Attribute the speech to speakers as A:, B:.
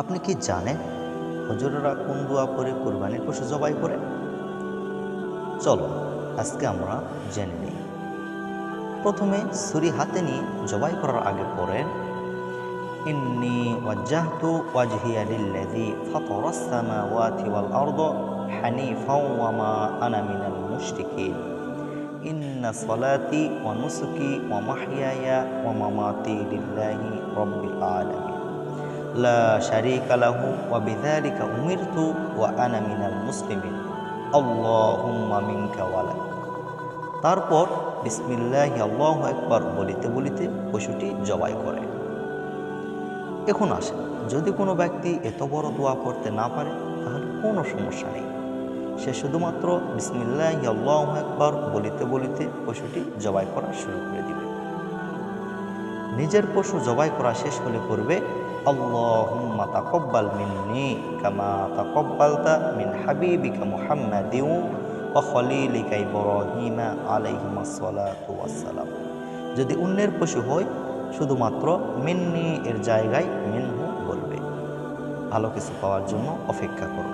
A: আপনি কি জানেন? হজুরেরা কোন দোয়া করে কুরবানির পশু জবাই করে? চলো, আজকে আমরা জেনে নিই। প্রথমে ছুরি হাতে নিয়ে জবাই করার আগে পড়েন, ইন্নি ওয়াজ্জাহতু ওয়াজহিয়া লিল্লাযী ফাতারাস সামাওয়াতি ওয়াল আরদা হানিফাও ওয়া মা আনা মিনাল মুশরিকিন। ইন্না সলাতি ওয়া নুসুকি ওয়া মাহইয়ায়া ওয়া মামাতি লিল্লাহি রাব্বিল আলামিন। লা শারীকা লাহু ওয়া বিযালিকা উমিরতু ওয়া আনা মিনাল মুসলিমিন। আল্লাহুম্মা মিনকা ওয়ালাক তারপর বিসমিল্লাহ আল্লাহ একবার বলিতে বলিতে পশুটি জবাই করে। এখন আসেন, যদি কোনো ব্যক্তি এত বড় দোয়া করতে না পারে, তাহলে কোনো সমস্যা নেই। সে শুধুমাত্র বিসমিল্লাহ আল্লাহ একবার বলিতে বলিতে পশুটি জবাই করা শুরু করে দিবে। নিজের পশু জবাই করা শেষ হলে করবে কামা মিন হাবিবিকা যদি অন্যের পশু হয়, শুধুমাত্র মিন্নি এর জায়গায় মিনহু বলবে। ভালো কিছু পাওয়ার জন্য অপেক্ষা করুন।